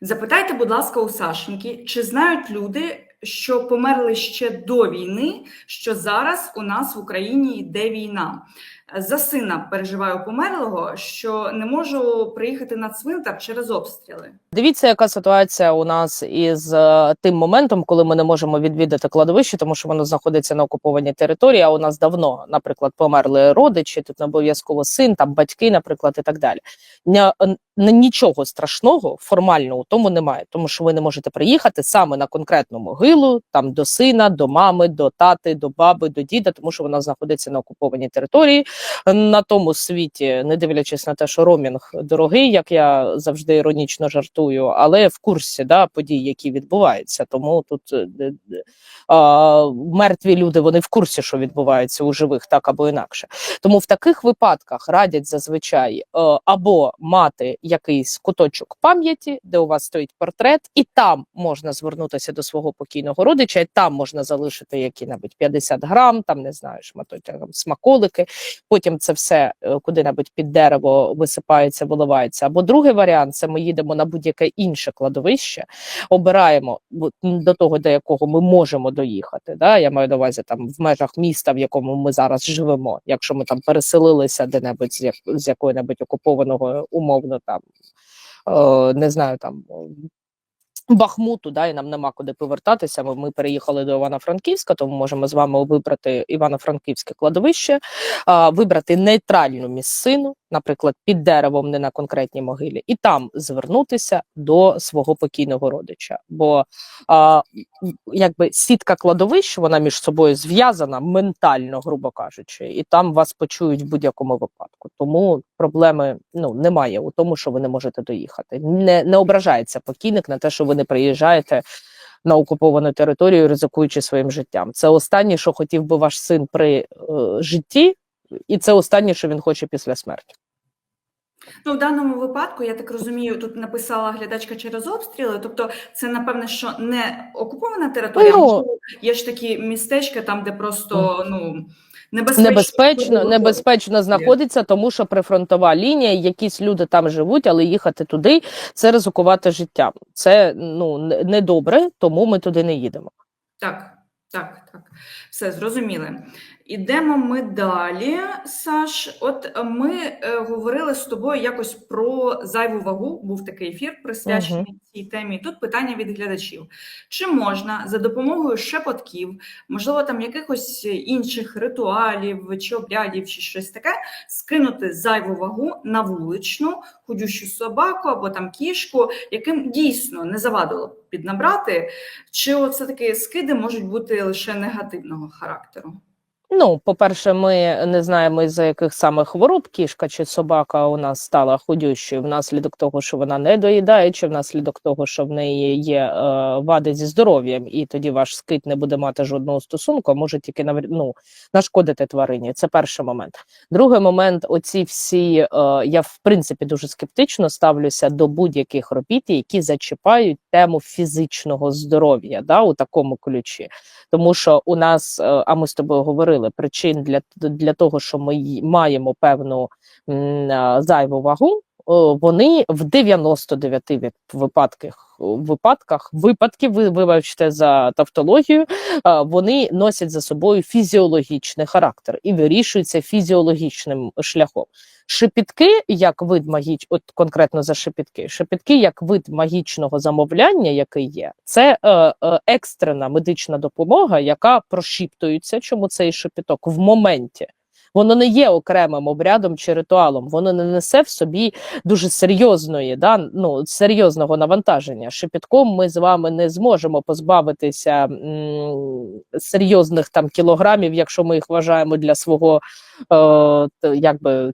Запитайте, будь ласка, у Сашеньки, чи знають люди, що померли ще до війни, що зараз у нас в Україні йде війна. За сина переживаю померлого, що не можу приїхати на цвинтар через обстріли. Дивіться, яка ситуація у нас із е, тим моментом, коли ми не можемо відвідати кладовище, тому що воно знаходиться на окупованій території. А у нас давно, наприклад, померли родичі, тут не обов'язково син, там батьки, наприклад, і так далі. Нічого страшного формально у тому немає, тому що ви не можете приїхати саме на конкретну могилу, там до сина, до мами, до тати, до баби, до діда, тому що вона знаходиться на окупованій території. На тому світі, не дивлячись на те, що ромінг дорогий, як я завжди іронічно жартую, але в курсі да, подій, які відбуваються. Тому тут е, а, мертві люди вони в курсі, що відбувається у живих, так або інакше. Тому в таких випадках радять зазвичай е, або мати якийсь куточок пам'яті, де у вас стоїть портрет, і там можна звернутися до свого покійного родича, і там можна залишити які-небудь 50 грам, там не знаю, шматочок смаколики. Потім це все е, куди-небудь під дерево висипається, виливається. Або другий варіант це ми їдемо на будь-яке інше кладовище, обираємо до того, до якого ми можемо доїхати. Да? Я маю на увазі там в межах міста, в якому ми зараз живемо. Якщо ми там переселилися де-небудь з, як, з якого-небудь окупованого умовно там е, не знаю там. Бахмуту, да, і нам нема куди повертатися. Ми, ми переїхали до Івано-Франківська, тому можемо з вами вибрати Івано-Франківське кладовище, а, вибрати нейтральну місцину, наприклад, під деревом, не на конкретній могилі, і там звернутися до свого покійного родича. Бо а, якби сітка кладовищ, вона між собою зв'язана ментально, грубо кажучи, і там вас почують в будь-якому випадку. Тому проблеми ну немає у тому, що ви не можете доїхати. Не, не ображається покійник на те, що ви не приїжджаєте на окуповану територію, ризикуючи своїм життям. Це останнє, що хотів би ваш син при е, житті, і це останнє, що він хоче після смерті. Ну, в даному випадку, я так розумію, тут написала глядачка через обстріли. Тобто, це напевне, що не окупована територія, Ну, можливо, є ж такі містечка, там, де просто ну небезпечно Небезпечно, небезпечно знаходиться, тому що прифронтова лінія, якісь люди там живуть, але їхати туди це ризикувати життям. Це ну не не добре, тому ми туди не їдемо. Так, так, так. Все зрозуміли. Ідемо ми далі, Саш. От ми е, говорили з тобою якось про зайву вагу. Був такий ефір присвячений цій темі. Тут питання від глядачів: чи можна за допомогою шепотків, можливо, там якихось інших ритуалів чи обрядів, чи щось таке, скинути зайву вагу на вуличну, худющу собаку або там кішку, яким дійсно не завадило піднабрати, чи все-таки скиди можуть бути лише негативного характеру? Ну, по-перше, ми не знаємо із-за яких саме хвороб кішка чи собака у нас стала худющою внаслідок того, що вона не доїдає, чи внаслідок того, що в неї є е, вади зі здоров'ям, і тоді ваш скит не буде мати жодного стосунку, а може тільки ну, нашкодити тварині. Це перший момент. Другий момент, оці всі е, я в принципі дуже скептично ставлюся до будь-яких робіт, які зачіпають тему фізичного здоров'я, да, у такому ключі. Тому що у нас, е, а ми з тобою говорили, причин для, для того, що ми маємо певну м, зайву вагу, вони в 99 від- випадках випадках випадків, ви вибачте за тавтологію, вони носять за собою фізіологічний характер і вирішуються фізіологічним шляхом. Шепітки, як вид магіч, от конкретно за шепітки, шепітки, як вид магічного замовляння, який є, це е, е, екстрена медична допомога, яка прошіптується, чому цей шепіток в моменті. Воно не є окремим обрядом чи ритуалом, воно не несе в собі дуже серйозної, да, ну, серйозного навантаження. Шепітком ми з вами не зможемо позбавитися м, серйозних там кілограмів, якщо ми їх вважаємо для свого е, якби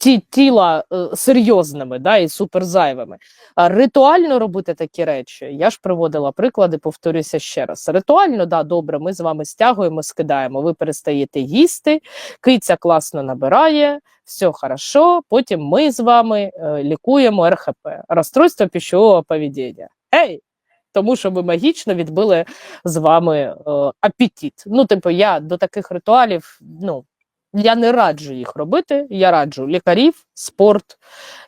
ті тіла е, серйозними да, і суперзайвими. А ритуально робити такі речі, я ж приводила приклади, повторюся ще раз. Ритуально, да, добре, ми з вами стягуємо, скидаємо. Ви перестаєте їсти, киця класно набирає, все хорошо. Потім ми з вами е, лікуємо РХП, розстройство пищового поведіння. Ей! Тому що ми магічно відбили з вами е, апетит. Ну, типу, я до таких ритуалів, ну Я не раджу їх робити. Я раджу лікарів, спорт,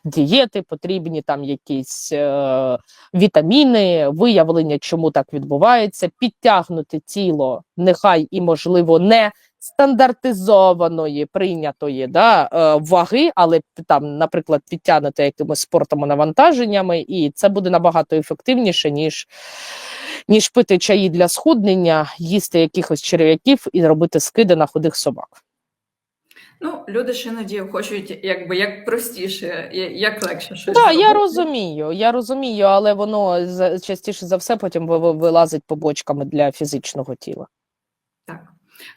дієти, потрібні там якісь е, вітаміни, виявлення, чому так відбувається, підтягнути тіло, нехай і можливо не стандартизованої, прийнятої да, е, ваги, але там, наприклад, підтягнути якимось спортом навантаженнями, і це буде набагато ефективніше, ніж, ніж пити чаї для схуднення, їсти якихось черв'яків і робити скиди на худих собак. Ну, люди ж іноді хочуть, якби як простіше, як легше щось. Так, я розумію, я розумію, але воно частіше за все потім ви- ви- вилазить побочками для фізичного тіла. Так.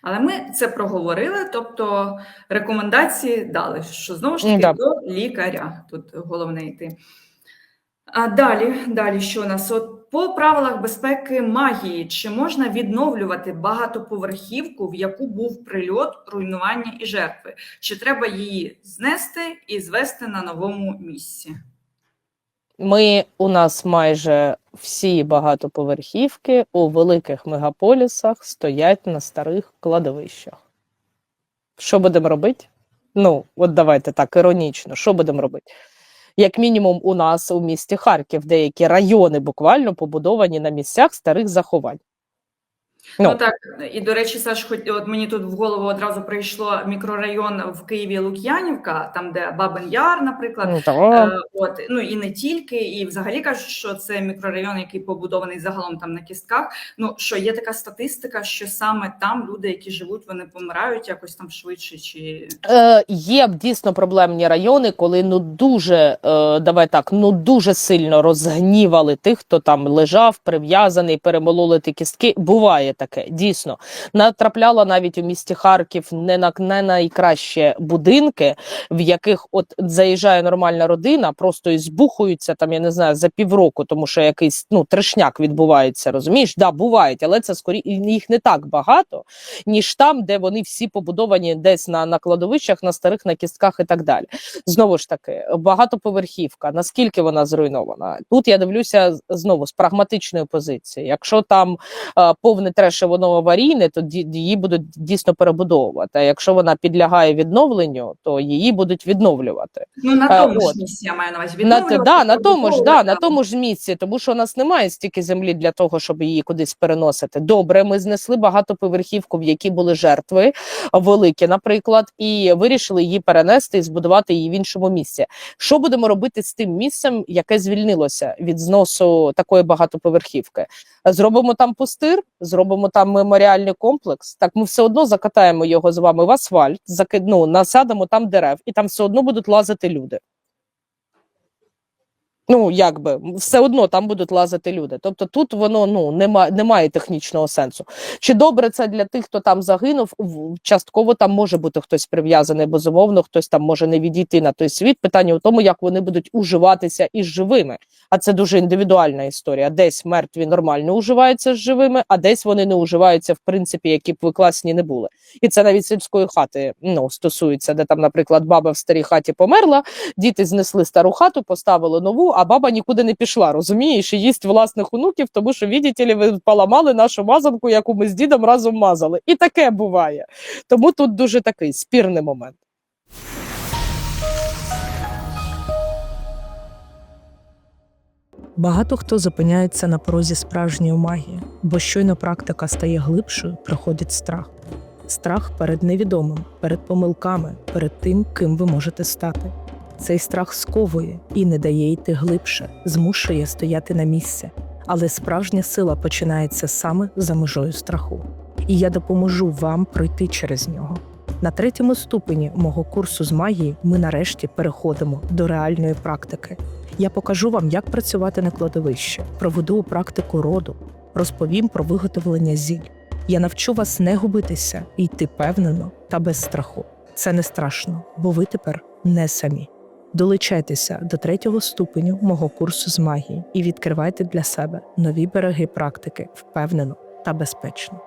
Але ми це проговорили, тобто рекомендації дали, що знову ж таки Да. до лікаря тут головне йти. А далі, далі, що у нас? От по правилах безпеки магії, чи можна відновлювати багатоповерхівку, в яку був прильот, руйнування і жертви? Чи треба її знести і звести на новому місці? Ми у нас майже всі багатоповерхівки у великих мегаполісах стоять на старих кладовищах. Що будемо робити? Ну, от давайте так, іронічно, що будемо робити? Як мінімум, у нас у місті Харків деякі райони буквально побудовані на місцях старих заховань. Ну, Ну. так, і до речі, Саш, хоч от мені тут в голову одразу прийшло мікрорайон в Києві Лук'янівка, там де Бабин Яр, наприклад. Ну, та, Е, От ну і не тільки, і взагалі кажуть, що це мікрорайон, який побудований загалом там на кістках. Ну що є така статистика, що саме там люди, які живуть, вони помирають якось там швидше, чи Е, є дійсно проблемні райони, коли ну дуже е, давай так, ну дуже сильно розгнівали тих, хто там лежав, прив'язаний, перемололи ті кістки. Буває таке, дійсно. Натрапляла навіть у місті Харків не на не найкраще будинки, в яких от заїжджає нормальна родина, просто і збухуються там, я не знаю, за півроку, тому що якийсь ну трешняк відбувається. Розумієш? Да, бувають, але це скорі їх не так багато, ніж там, де вони всі побудовані десь на, на кладовищах, на старих на кістках і так далі. Знову ж таки, багатоповерхівка. Наскільки вона зруйнована? Тут я дивлюся знову з прагматичної позиції. Якщо там е, повне треш і воно аварійне, то її будуть дійсно перебудовувати. А якщо вона підлягає відновленню, то її будуть відновлювати. ну на Е, тому ж місці я маю на увазі На, да, на тому ж, да, на тому ж місці, тому що у нас немає стільки землі для того, щоб її кудись переносити. Добре, ми знесли багатоповерхівку, в якій були жертви великі, наприклад, і вирішили її перенести і збудувати її в іншому місці. Що будемо робити з тим місцем, яке звільнилося від зносу такої багатоповерхівки? Зробимо там пустир, зробимо там меморіальний комплекс. Так ми все одно закатаємо його з вами в асфальт, закид, ну, насадимо там дерев, і там все одно будуть лазити люди. Ну, якби все одно там будуть лазити люди. Тобто тут воно ну немає, немає технічного сенсу. Чи добре це для тих, хто там загинув? Частково там може бути хтось прив'язаний, безумовно, хтось там може не відійти на той світ. Питання в тому, як вони будуть уживатися із живими. А це дуже індивідуальна історія. Десь мертві нормально уживаються з живими, а десь вони не уживаються, в принципі, які б ви класні не були. І це навіть сільської хати ну, стосується, де там, наприклад, баба в старій хаті померла, діти знесли стару хату, поставили нову, а баба нікуди не пішла. Розумієш, і їсть власних онуків, тому що, видите ли, ви поламали нашу мазанку, яку ми з дідом разом мазали. І таке буває. Тому тут дуже такий спірний момент. Багато хто зупиняється на порозі справжньої магії, бо щойно практика стає глибшою, приходить страх. Страх перед невідомим, перед помилками, перед тим, ким ви можете стати. Цей страх сковує і не дає йти глибше, змушує стояти на місці. Але справжня сила починається саме за межою страху. І я допоможу вам пройти через нього. На третьому ступені мого курсу з магії ми нарешті переходимо до реальної практики. Я покажу вам, як працювати на кладовищі, проведу практику роду, розповім про виготовлення зіль. Я навчу вас не губитися і йти певнено та без страху. Це не страшно, бо ви тепер не самі. Долучайтеся до третього ступеню мого курсу з магії і відкривайте для себе нові береги практики впевнено та безпечно.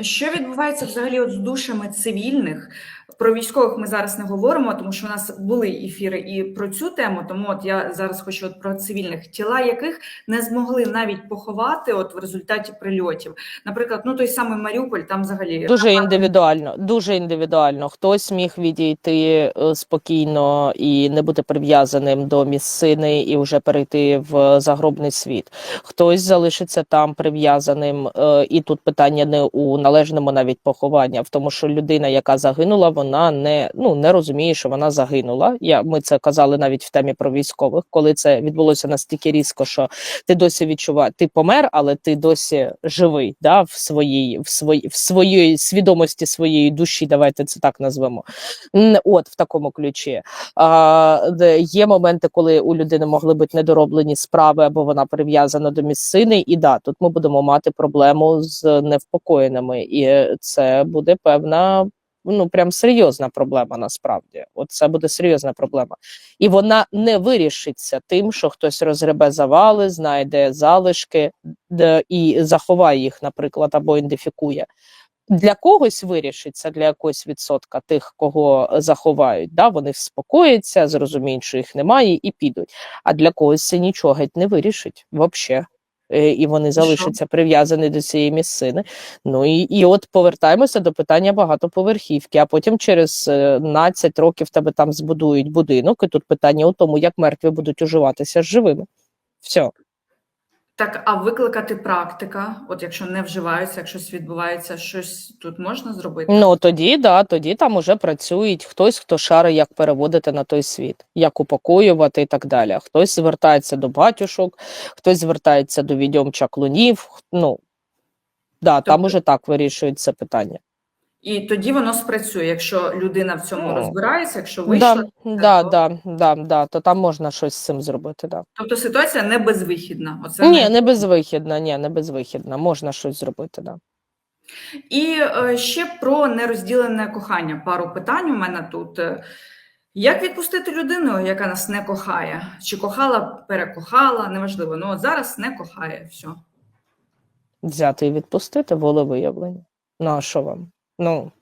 Що відбувається взагалі от з душами цивільних? Про військових ми зараз не говоримо, тому що у нас були ефіри і про цю тему. Тому от я зараз хочу от про цивільних тіла, яких не змогли навіть поховати, от в результаті прильотів. Наприклад, ну той самий Маріуполь, там взагалі Дуже індивідуально, дуже індивідуально. Хтось міг відійти е, спокійно і не бути прив'язаним до місцини і вже перейти в загробний світ. Хтось залишиться там прив'язаним, е, і тут питання не у належному навіть поховання, в тому, що людина, яка загинула, вона не ну не розуміє, що вона загинула. Я ми це казали навіть в темі про військових, коли це відбулося настільки різко, що ти досі відчуваєш, ти помер, але ти досі живий, да, в своїй в своїй в своїй свідомості своєї душі. Давайте це так назвемо. От в такому ключі. А, є моменти, коли у людини могли бути недороблені справи, або вона прив'язана до місцини. І да, тут ми будемо мати проблему з невпокоєними, і це буде певна. Ну, прям серйозна проблема насправді. От це буде серйозна проблема. І вона не вирішиться тим, що хтось розгребе завали, знайде залишки і заховає їх, наприклад, або ідентифікує. Для когось вирішиться, для якогось відсотка тих, кого заховають, да, вони вспокояться, зрозуміють, що їх немає, і підуть. А для когось це нічого геть не вирішить взагалі. І вони залишаться прив'язані до цієї місцини. Ну і, і от повертаємося до питання багатоповерхівки, а потім через е, 12 років тебе там збудують будинок, і тут питання у тому, як мертві будуть уживатися з живими. Все. Так. А викликати практика, от якщо не вживаються, якщо щось відбувається, щось тут можна зробити? Ну тоді, да, тоді там уже працюють хтось, хто шарить, як переводити на той світ, як упокоювати і так далі. Хтось звертається до батюшок, хтось звертається до відьом чаклунів. Ну да, там Тобто- уже так вирішують це питання. І тоді воно спрацює, якщо людина в цьому Ну, розбирається, якщо вийшла. Да, да, то- да, да, да, то там можна щось з цим зробити. Да. Тобто ситуація не безвихідна. Оце Ні, не- не безвихідна, ні, не безвихідна. Можна щось зробити, да. І е, ще про нерозділене кохання. Пару питань у мене тут. Як відпустити людину, яка нас не кохає? Чи кохала, перекохала, неважливо. Ну от зараз не кохає все. Взяти і відпустити волевиявлення. Ну, а що вам? Ну,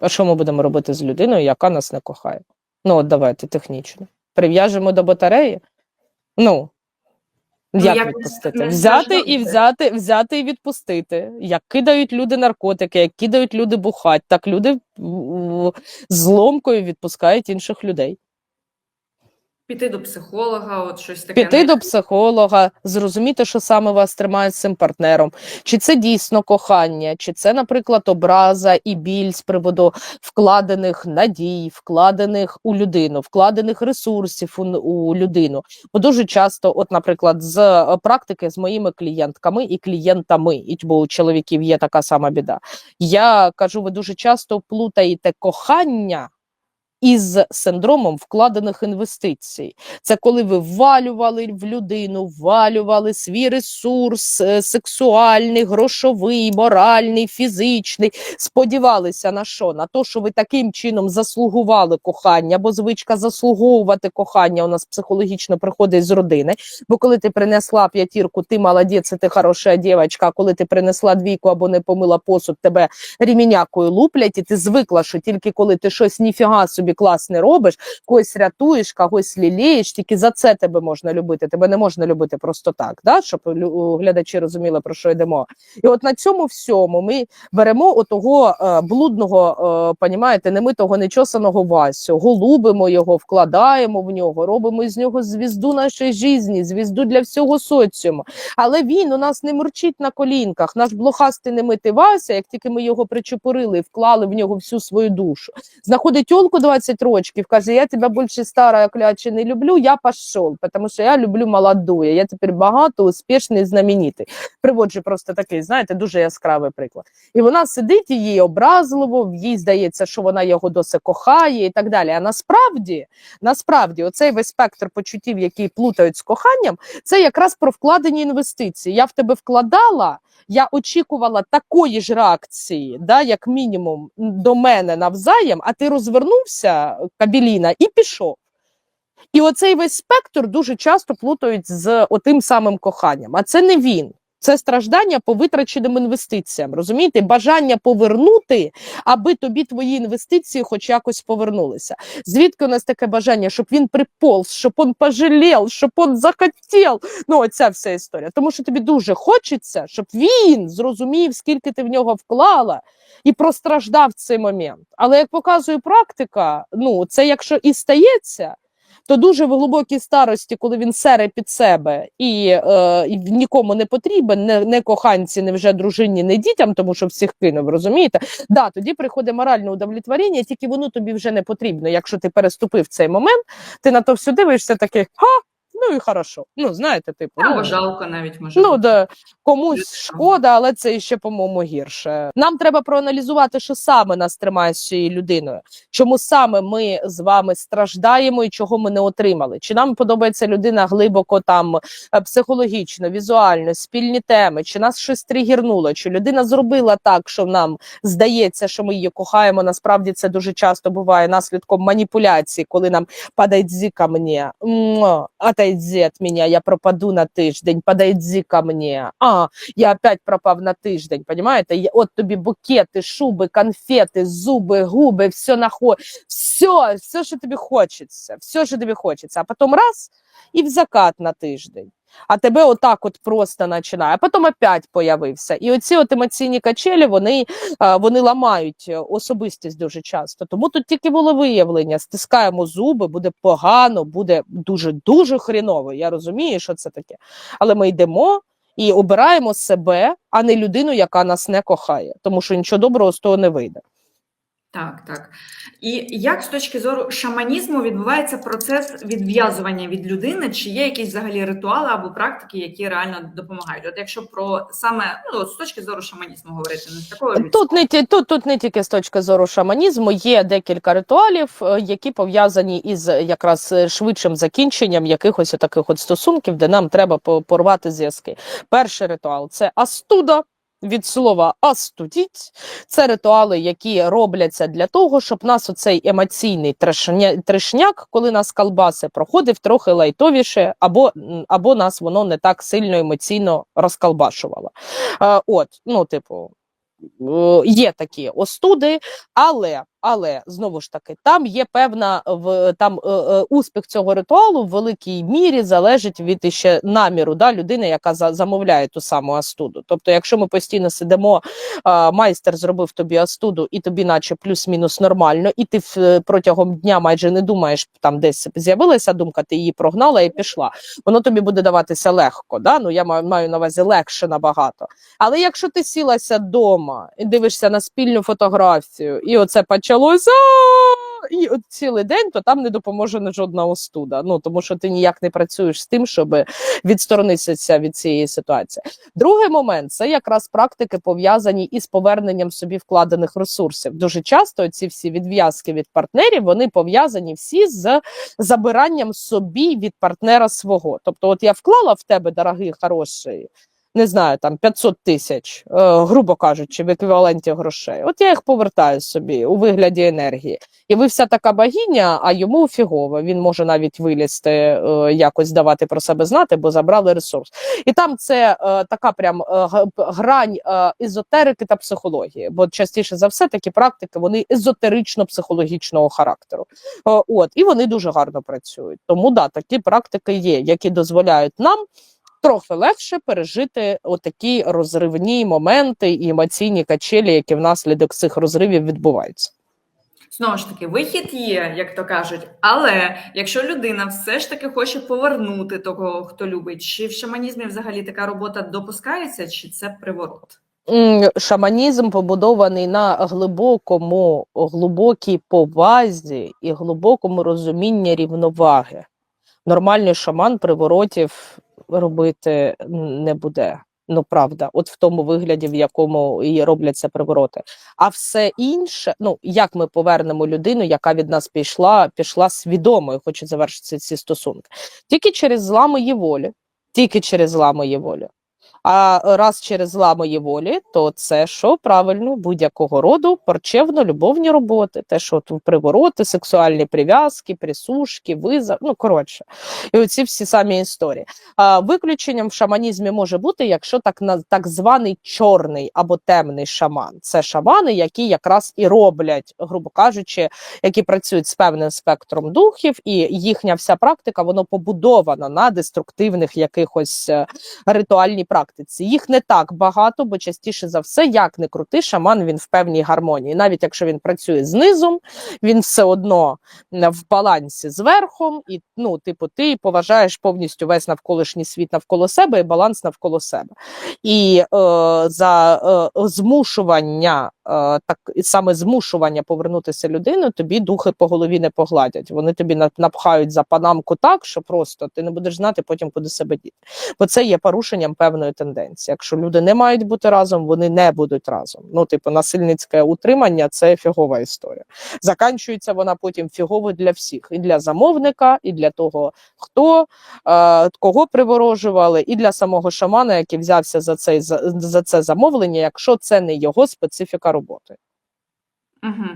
а що ми будемо робити з людиною, яка нас не кохає? Ну, от давайте технічно. Прив'яжемо до батареї? Ну, Ну, як як відпустити? не взяти і взяти, взяти і відпустити. Як кидають люди наркотики, як кидають люди бухать, так люди зломкою з ломкою відпускають інших людей. Піти до психолога, от щось таке. Піти до психолога, зрозуміти, що саме вас тримає з цим партнером, чи це дійсно кохання, чи це, наприклад, образа і біль з приводу вкладених надій, вкладених у людину, вкладених ресурсів у, у людину. Бо дуже часто, от, наприклад, з е, практики з моїми клієнтками і клієнтами, і бо у чоловіків є така сама біда. Я кажу, ви дуже часто плутаєте кохання. Із синдромом вкладених інвестицій, це коли ви ввалювали в людину, ввалювали свій ресурс е, сексуальний, грошовий, моральний, фізичний. Сподівалися на що? На те, що ви таким чином заслугували кохання, бо звичка заслуговувати кохання у нас психологічно приходить з родини. Бо коли ти принесла п'ятірку, ти молодець, і ти хороша дівчинка, коли ти принесла двійку або не помила посуд, тебе ремінякою луплять, і ти звикла, що тільки коли ти щось ніфіга собі класне робиш, когось рятуєш, когось лілієш, тільки за це тебе можна любити. Тебе не можна любити просто так, да? щоб глядачі розуміли, про що йдемо. І от на цьому всьому ми беремо отого е, блудного, е, понімаєте, немитого, нечосаного Васю, голубимо його, вкладаємо в нього, робимо з нього звізду нашої житті, звізду для всього соціуму. Але він у нас не мурчить на колінках. Наш блохастий немитий Вася, як тільки ми його причепурили і вклали в нього всю свою душу, знаходить тёлку 20 років, каже: Я тебе більше стара кляче не люблю, я пішов, тому що я люблю молоду, я тепер багато, успішний, знаменитий. Приводжу просто такий, знаєте, дуже яскравий приклад. І вона сидить їй образливо, їй здається, що вона його досі кохає і так далі. А насправді, насправді, оцей весь спектр почуттів, які плутають з коханням, це якраз про вкладені інвестиції. Я в тебе вкладала. Я очікувала такої ж реакції, да, як мінімум, до мене навзаєм, а ти розвернувся, Кабіліна, і пішов. І оцей весь спектр дуже часто плутають з отим самим коханням. А це не він. Це страждання по витраченим інвестиціям. Розумієте, бажання повернути, аби тобі твої інвестиції хоч якось повернулися. Звідки у нас таке бажання, щоб він приполз, щоб він пожалів, щоб він захотів. Ну, оця вся історія. Тому що тобі дуже хочеться, щоб він зрозумів, скільки ти в нього вклала, і простраждав цей момент. Але як показує практика, ну це якщо і стається. То дуже в глибокій старості, коли він сере під себе і, е, і нікому не потрібен, не, не коханці, не вже дружині, не дітям, тому що всіх кинув, розумієте? Да, тоді приходить моральне удовлетворення, тільки воно тобі вже не потрібно. Якщо ти переступив цей момент, ти на то все дивишся такий, ха, ну і хорошо. Ну, знаєте, типу. Або ну, жалко навіть може. Ну, да, комусь шкода, але це ще, по-моєму, гірше. Нам треба проаналізувати, що саме нас тримає з цією людиною, чому саме ми з вами страждаємо і чого ми не отримали. Чи нам подобається людина глибоко там е, психологічно, візуально, спільні теми, чи нас щось тригірнуло, чи людина зробила так, що нам здається, що ми її кохаємо. Насправді це дуже часто буває наслідком маніпуляцій, коли нам подойди ко мне, Муа, отойди от меня, я пропаду на тиждень, подойди ко мне, а, я опять пропав на тиждень, понимаете? От тобі букети, шуби, конфети, зуби, губи, все нахо... все, все, що тобі хочеться, все, що тобі хочеться, а потім раз і в закат на тиждень. А тебе отак от просто починає, а потім опять появився. І оці от емоційні качелі, вони, вони ламають е, особистість дуже часто. Тому тут тільки було виявлення: стискаємо зуби, буде погано, буде дуже дуже хріново. Я розумію, що це таке. Але ми йдемо і обираємо себе, а не людину, яка нас не кохає, тому що нічого доброго з того не вийде. Так, так. І як з точки зору шаманізму відбувається процес відв'язування від людини? Чи є якісь взагалі ритуали або практики, які реально допомагають? От якщо про саме ну, з точки зору шаманізму говорити, не з такого Тут не тут, тут не тільки з точки зору шаманізму, є декілька ритуалів, е, які пов'язані із е, якраз е, швидшим закінченням якихось таких от стосунків, де нам треба порвати зв'язки. Перший ритуал це астуда. Від слова астудіть це ритуали, які робляться для того, щоб нас оцей емоційний трешня, трешняк, коли нас колбаси, проходив трохи лайтовіше, або, або нас воно не так сильно емоційно розколбашувало. Е, от, ну, типу, е, є такі остуди, але, але знову ж таки, там є певна в там е, е, успіх цього ритуалу в великій мірі залежить від іще наміру да, людини, яка за, замовляє ту саму астуду. Тобто, якщо ми постійно сидимо, е, майстер зробив тобі астуду, і тобі, наче плюс-мінус нормально, і ти в, е, протягом дня майже не думаєш, там десь з'явилася думка, ти її прогнала і пішла. Воно тобі буде даватися легко. Да? Ну я маю, маю на увазі легше набагато. Але якщо ти сілася вдома і дивишся на спільну фотографію, і оце почалося. І от цілий день, то там не допоможе жодна остуда. Ну тому що ти ніяк не працюєш з тим, щоб відсторонитися від цієї ситуації. Другий момент це якраз практики пов'язані із поверненням собі вкладених ресурсів. Дуже часто ці всі відв'язки від партнерів вони пов'язані всі з забиранням собі від партнера свого. Тобто, от я вклала в тебе, дорогий, хороший, не знаю, там 500 тисяч, е, грубо кажучи, в еквіваленті грошей. От я їх повертаю собі у вигляді енергії. І ви вся така богиня, а йому фігово. Він може навіть вилізти, е, якось давати про себе знати, бо забрали ресурс. І там це е, така прям грань езотерики та психології. Бо частіше за все такі практики вони езотерично-психологічного характеру. От і вони дуже гарно працюють. Тому да, такі практики є, які дозволяють нам трохи легше пережити отакі розривні моменти і емоційні качелі, які внаслідок цих розривів відбуваються. Знову ж таки, вихід є, як то кажуть. Але якщо людина все ж таки хоче повернути того, хто любить, чи в шаманізмі взагалі така робота допускається, чи це приворот? Шаманізм побудований на глибокому, глибокій повазі і глибокому розумінні рівноваги. Нормальний шаман приворотів робити не буде. Ну, правда, от в тому вигляді, в якому і робляться привороти. А все інше, ну як ми повернемо людину, яка від нас пішла, пішла свідомо і хоче завершити ці стосунки, тільки через зламу її волі, тільки через зламу її волі. А раз через ламої волі, то це що правильно будь-якого роду порчевно-любовні роботи, те, що тут привороти, сексуальні прив'язки, присушки, визов, ну коротше, і оці всі самі історії. А, виключенням в шаманізмі може бути, якщо так на так званий чорний або темний шаман. Це шамани, які якраз і роблять, грубо кажучи, які працюють з певним спектром духів, і їхня вся практика воно побудована на деструктивних якихось е, ритуальній практиці. Їх не так багато, бо частіше за все, як не крути, шаман він в певній гармонії. Навіть якщо він працює знизу, він все одно е, в балансі з верхом, і ну, типу, ти поважаєш повністю весь навколишній світ навколо себе і баланс навколо себе. І е, за е, змушування, так саме змушування повернутися людину, тобі духи по голові не погладять. Вони тобі на- напхають за панамку так, що просто ти не будеш знати потім, куди себе діти. Бо це є порушенням певної тенденції. Якщо люди не мають бути разом, вони не будуть разом. Ну, типу, насильницьке утримання це фігова історія. Заканчується вона потім фігово для всіх: і для замовника, і для того, хто е, кого приворожували, і для самого шамана, який взявся за за, за це замовлення, якщо це не його специфіка роботи. Угу.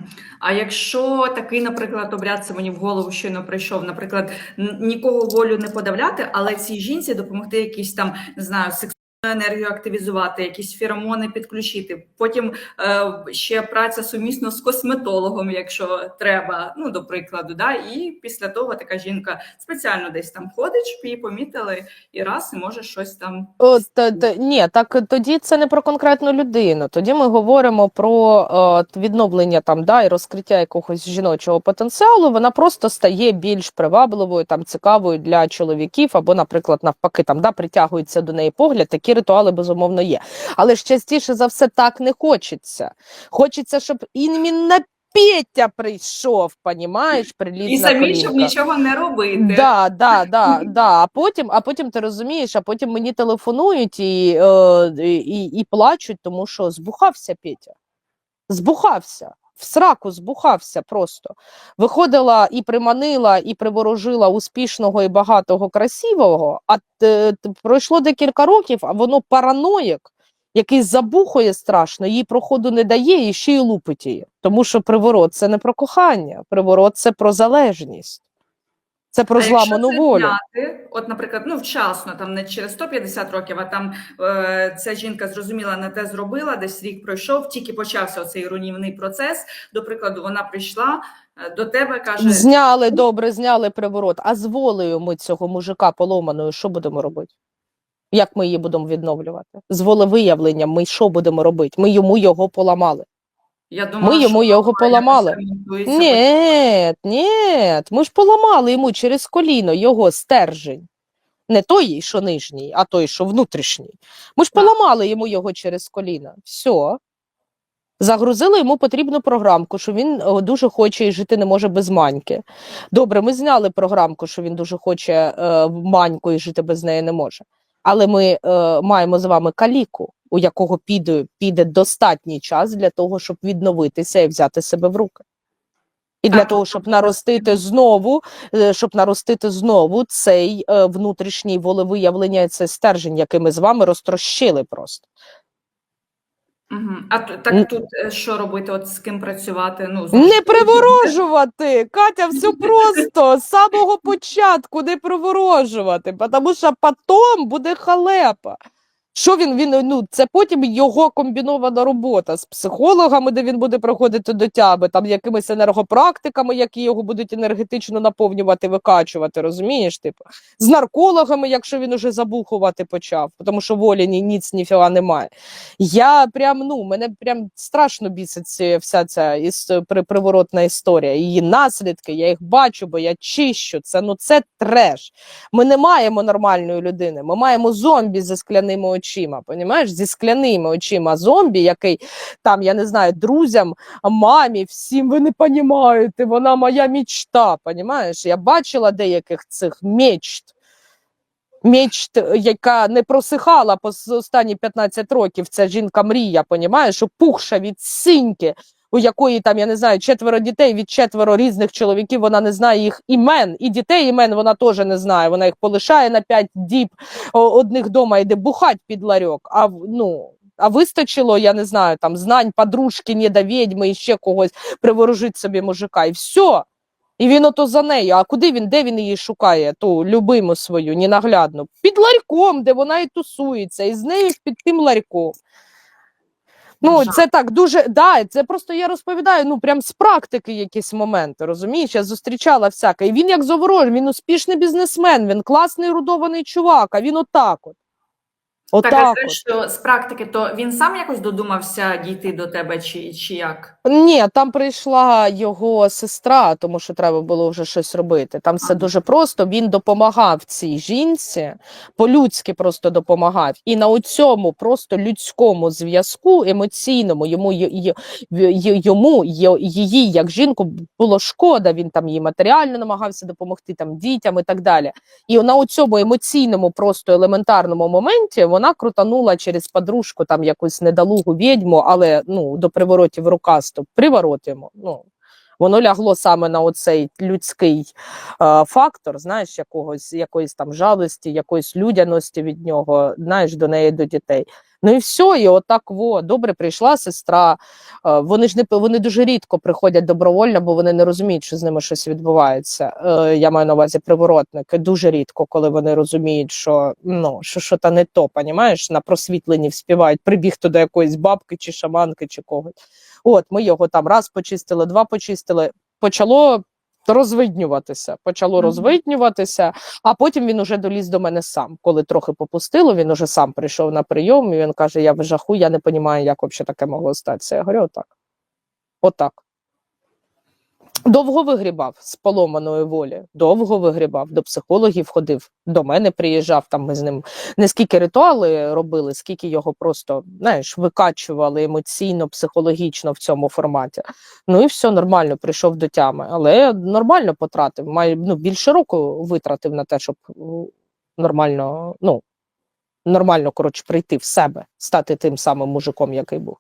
А якщо такий, наприклад, обряд це мені в голову щойно прийшов, наприклад, нікого волю не подавляти, але цій жінці допомогти якісь там, не знаю, сексуальну енергію активізувати, якісь феромони підключити. Потім е, ще праця сумісно з косметологом, якщо треба, ну до прикладу, да, і після того така жінка спеціально десь там ходить, щоб її помітили, і раз і може щось там. О, та, та, ні, так тоді це не про конкретну людину. Тоді ми говоримо про е, відновлення там да, і розкриття якогось жіночого потенціалу. Вона просто стає більш привабливою, там цікавою для чоловіків, або, наприклад, навпаки, там да, притягується до неї погляд. Такі ритуали безумовно є. Але ж частіше за все так не хочеться. Хочеться, щоб іменно Петя прийшов, понімаєш, прилітна І самі, щоб нічого не робити. Да, да, да, да. А потім, а потім ти розумієш, а потім мені телефонують і, е, і, і плачуть, тому що збухався Петя. Збухався. В сраку збухався просто. Виходила і приманила, і приворожила успішного і багатого красивого, а т- пройшло декілька років, а воно параноїк, який забухує страшно, їй проходу не дає і ще й лупить її. Тому що приворот це не про кохання, приворот це про залежність. Це про зламану волю. зняти, от, наприклад, ну вчасно, там не через 150 років, а там е, ця жінка зрозуміла, не те зробила, десь рік пройшов, тільки почався оцей руйнівний процес. До прикладу, вона прийшла е, до тебе, каже: Зняли добре, зняли приворот. А з волею ми цього мужика поломаною, що будемо робити? Як ми її будемо відновлювати? З волевиявленням ми що будемо робити? Ми йому його поламали. Я думала, Ми йому що його вона поламали. якось Ні, ні, ми ж поламали йому через коліно його стержень. Не той, що нижній, а той, що внутрішній. Ми ж поламали йому його через коліно. Все. Загрузили йому потрібну програмку, що він дуже хоче і жити не може без маньки. Добре, ми зняли програмку, що він дуже хоче е, маньку і жити без неї не може. Але ми е, маємо з вами каліку, у якого піде, піде достатній час для того, щоб відновитися і взяти себе в руки. І для того, щоб наростити знову, е, щоб наростити знову цей е, внутрішній волевиявлення, і цей стержень, який ми з вами розтрощили просто. Мгм. А так тут е, що робити? От з ким працювати? Ну Не приворожувати, Катя, все просто з самого початку не приворожувати, тому що потім буде халепа. Що він, він ну це потім його комбінована робота з психологами, де він буде приходити до тями, там якимись енергопрактиками, які його будуть енергетично наповнювати, викачувати, розумієш? Типу, з наркологами, якщо він уже забухувати почав, тому що волі ні ніц ніфіга немає. Я прям ну мене прям страшно бісить вся ця іс, при, приворотна історія. Її наслідки, я їх бачу, бо я чищу. Це ну це треш. Ми не маємо нормальної людини. Ми маємо зомбі зі скляними очима. Понімаєш? Зі скляними очима зомбі, який там, я не знаю, друзям, мамі, всім ви не понімаєте, вона моя мічта. Понімаєш? Я бачила деяких цих мечт. Мечт, яка не просихала по останні 15 років, ця жінка мрія, понімаєш, що пухша від синьки, у якої там, я не знаю, четверо дітей від четверо різних чоловіків, вона не знає їх імен, і дітей імен вона теж не знає. Вона їх полишає на п'ять діб одних дома йде бухать під ларьок. А ну. А вистачило, я не знаю, там знань подружки, не до відьми і ще когось приворожить собі мужика, і все. І він ото за нею. А куди він, де він її шукає, ту любиму свою, ненаглядну? Під ларьком, де вона і тусується, і з нею під тим ларьком. Ну, Жах. це так дуже. Да, це просто я розповідаю, ну прям з практики якісь моменти. Розумієш, я зустрічала всяке. І він як заворожений, він успішний бізнесмен, він класний рудований чувак, а він отак от. Отак Так, а от. що з практики, то він сам якось додумався дійти до тебе, чи, чи як? Ні, там прийшла його сестра, тому що треба було вже щось робити. Там все дуже просто. Він допомагав цій жінці, по-людськи просто допомагав. І на цьому просто людському зв'язку, емоційному, йому йому її як жінку було шкода. Він там їй матеріально намагався допомогти там дітям і так далі. І на цьому емоційному, просто елементарному моменті вона крутанула через подружку там якусь недолугу відьму, але ну до приворотів рукасту. приворотимо. Ну воно лягло саме на оцей людський е, фактор, знаєш, якогось якоїсь там жалості, якоїсь людяності від нього, знаєш, до неї до дітей. Ну і все, і отак во добре прийшла сестра. Е, Вони ж не вони дуже рідко приходять добровольно, бо вони не розуміють, що з ними щось відбувається. Е, Я маю на увазі приворотники. Дуже рідко, коли вони розуміють, що ну що що то не то, понімаєш, на просвітленні вспівають, прибіг туди якоїсь бабки чи шаманки, чи когось. От ми його там раз почистили, два почистили. Почало розвиднюватися. Почало розвиднюватися, а потім він уже доліз до мене сам. Коли трохи попустило, він уже сам прийшов на прийом, і він каже: Я в жаху, я не розумію, як взагалі таке могло статися. Я говорю, отак. Отак. Довго вигрібав з поломаної волі, довго вигрібав, до психологів ходив, до мене приїжджав. Там ми з ним не скільки ритуали робили, скільки його просто знаєш, викачували емоційно, психологічно в цьому форматі. Ну і все нормально, прийшов до тями. Але нормально потратив. Має ну, більше року витратив на те, щоб нормально, ну нормально коротше прийти в себе, стати тим самим мужиком, який був.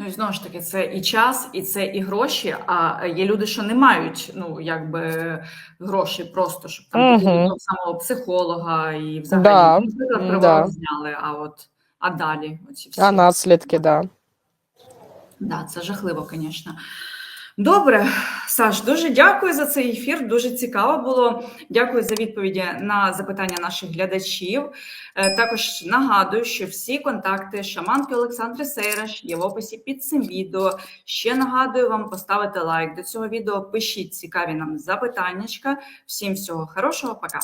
Ну і знову ж таки, це і час, і це і гроші. А є люди, що не мають ну якби гроші, просто, щоб там угу. До самого психолога і взагалі Да, да. зняли. А от а далі оці всі. А наслідки, да. Да, це жахливо, звісно. Добре, Саш, дуже дякую за цей ефір. Дуже цікаво було. Дякую за відповіді на запитання наших глядачів. Е, Також нагадую, що всі контакти шаманки Олександри Сейраш є в описі під цим відео. Ще нагадую вам поставити лайк до цього відео. Пишіть цікаві нам запитаннячка. Всім всього хорошого, пока.